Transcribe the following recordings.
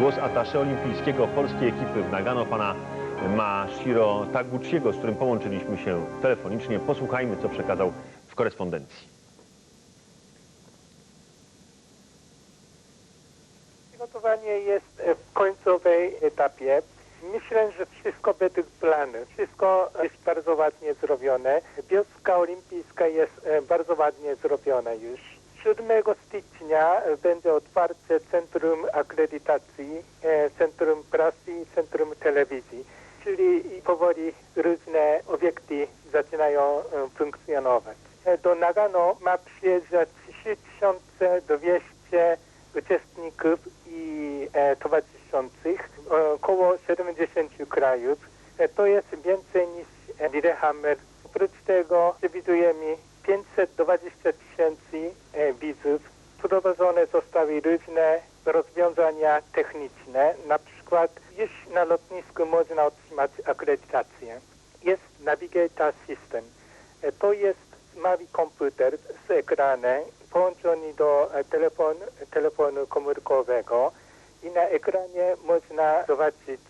głos atasze olimpijskiego polskiej ekipy w Nagano, pana Mashiro Taguchiego, z którym połączyliśmy się telefonicznie. Posłuchajmy, co przekazał w korespondencji. Przygotowanie jest w końcowej etapie. Myślę, że wszystko według planu. Wszystko jest bardzo ładnie zrobione. Wioska olimpijska jest e, bardzo ładnie zrobiona już. 7 stycznia będzie otwarcie Centrum Akredytacji, e, Centrum Prasy Centrum Telewizji. Czyli powoli różne obiekty zaczynają e, funkcjonować. E, Do Nagano ma przyjeżdżać 3200 uczestników i towarzyszących, około 70 krajów. To jest więcej niż Lillehammer. Oprócz tego przewidujemy 520 tysięcy e, widzów. Wprowadzone zostały różne rozwiązania techniczne. Na przykład już na lotnisku można otrzymać akredytację. Jest Navigator System. E, To jest mały komputer z ekranem połączony do e, telefon, telefonu komórkowego i na ekranie można zobaczyć,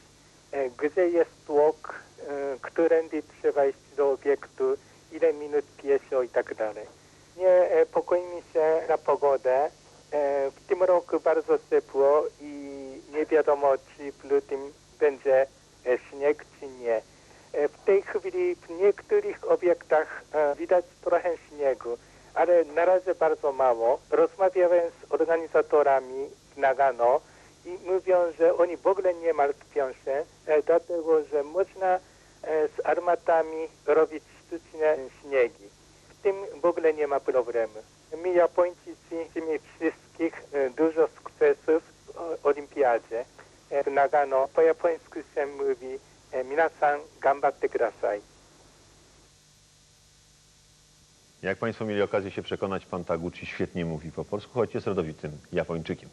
gdzie jest tłok, którędy trzeba iść do obiektu, ile minut pieszo i tak dalej. Nie e, pokoimy się na pogodę. E, W tym roku bardzo ciepło i nie wiadomo, czy w lutym będzie e, śnieg, czy nie. W tej chwili w niektórych obiektach widać trochę śniegu, ale na razie bardzo mało. Rozmawiałem z organizatorami w Nagano i mówią, że oni w ogóle nie martwią się, dlatego że można z armatami robić sztuczne śniegi. W tym w ogóle nie ma problemu. My Japończycy chcemy wszystkich e, dużo sukcesów w olimpiadzie. E, W Nagano po japońsku się mówi e, Minasan gambatte kudasai. Jak Państwo mieli okazję się przekonać, pan Taguchi świetnie mówi po polsku, choć jest rodowitym Japończykiem.